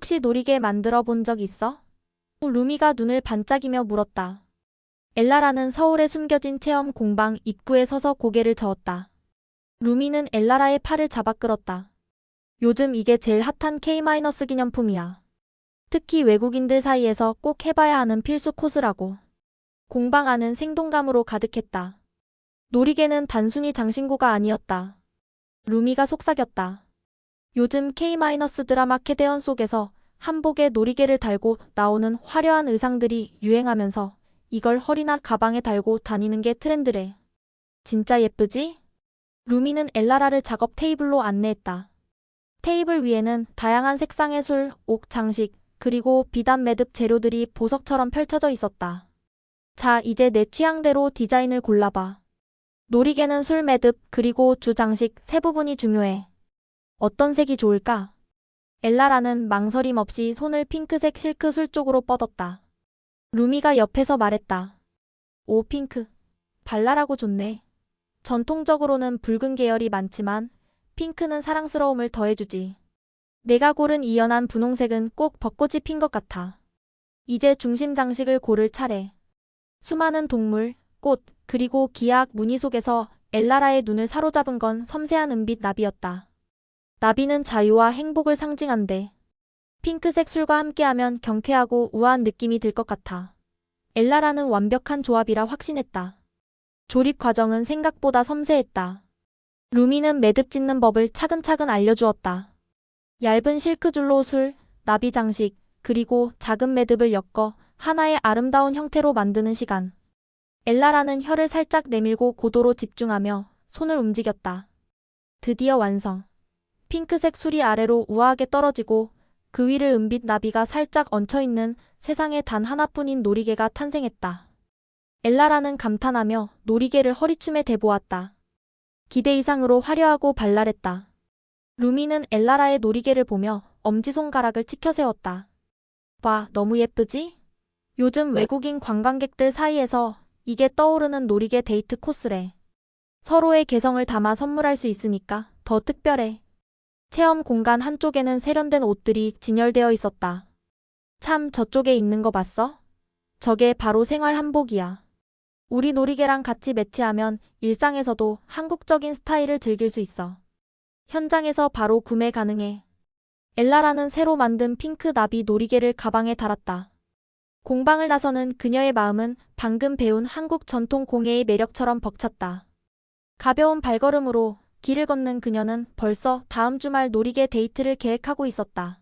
혹시 놀이개 만들어 본 적 있어? 루미가 눈을 반짝이며 물었다. 엘라라는 서울에 숨겨진 체험 공방 입구에 서서 고개를 저었다. 루미는 엘라라의 팔을 잡아 끌었다. 요즘 이게 제일 핫한 K- 기념품이야. 특히 외국인들 사이에서 꼭 해봐야 하는 필수 코스라고. 공방 안은 생동감으로 가득했다. 놀이개는 단순히 장신구가 아니었다. 루미가 속삭였다. 요즘 K- 드라마 캐대언 속에서 한복에 놀이개를 달고 나오는 화려한 의상들이 유행하면서 이걸 허리나 가방에 달고 다니는 게 트렌드래. 진짜 예쁘지? 루미는 엘라라를 작업 테이블로 안내했다. 테이블 위에는 다양한 색상의 술, 옥 장식, 그리고 비단 매듭 재료들이 보석처럼 펼쳐져 있었다. 자, 이제 내 취향대로 디자인을 골라봐. 놀이개는 술 매듭, 그리고 주 장식 세 부분이 중요해. 어떤 색이 좋을까? 엘라라는 망설임 없이 손을 핑크색 실크 술 쪽으로 뻗었다. 루미가 옆에서 말했다. 오, 핑크. 발랄하고 좋네. 전통적으로는 붉은 계열이 많지만 핑크는 사랑스러움을 더해주지. 내가 고른 이 연한 분홍색은 꼭 벚꽃이 핀 것 같아. 이제 중심 장식을 고를 차례. 수많은 동물, 꽃, 그리고 기악 무늬 속에서 엘라라의 눈을 사로잡은 건 섬세한 은빛 나비였다. 나비는 자유와 행복을 상징한대. 핑크색 술과 함께하면 경쾌하고 우아한 느낌이 들 것 같아. 엘라라는 완벽한 조합이라 확신했다. 조립 과정은 생각보다 섬세했다. 루미는 매듭 짓는 법을 차근차근 알려주었다. 얇은 실크줄로 술, 나비 장식, 그리고 작은 매듭을 엮어 하나의 아름다운 형태로 만드는 시간. 엘라라는 혀를 살짝 내밀고 고도로 집중하며 손을 움직였다. 드디어 완성. 핑크색 술이 아래로 우아하게 떨어지고 그 위를 은빛 나비가 살짝 얹혀있는 세상에 단 하나뿐인 놀이개가 탄생했다. 엘라라는 감탄하며 놀이개를 허리춤에 대보았다. 기대 이상으로 화려하고 발랄했다. 루미는 엘라라의 놀이개를 보며 엄지손가락을 치켜세웠다. 봐, 너무 예쁘지? 요즘 외국인 관광객들 사이에서 이게 떠오르는 놀이개 데이트 코스래. 서로의 개성을 담아 선물할 수 있으니까 더 특별해. 체험 공간 한쪽에는 세련된 옷들이 진열되어 있었다. 참 저쪽에 있는 거 봤어? 저게 바로 생활 한복이야. 우리 놀이개랑 같이 매치하면 일상에서도 한국적인 스타일을 즐길 수 있어. 현장에서 바로 구매 가능해. 엘라라는 새로 만든 핑크 나비 놀이개를 가방에 달았다. 공방을 나서는 그녀의 마음은 방금 배운 한국 전통 공예의 매력처럼 벅찼다. 가벼운 발걸음으로 길을 걷는 그녀는 벌써 다음 주말 놀이개 데이트를 계획하고 있었다.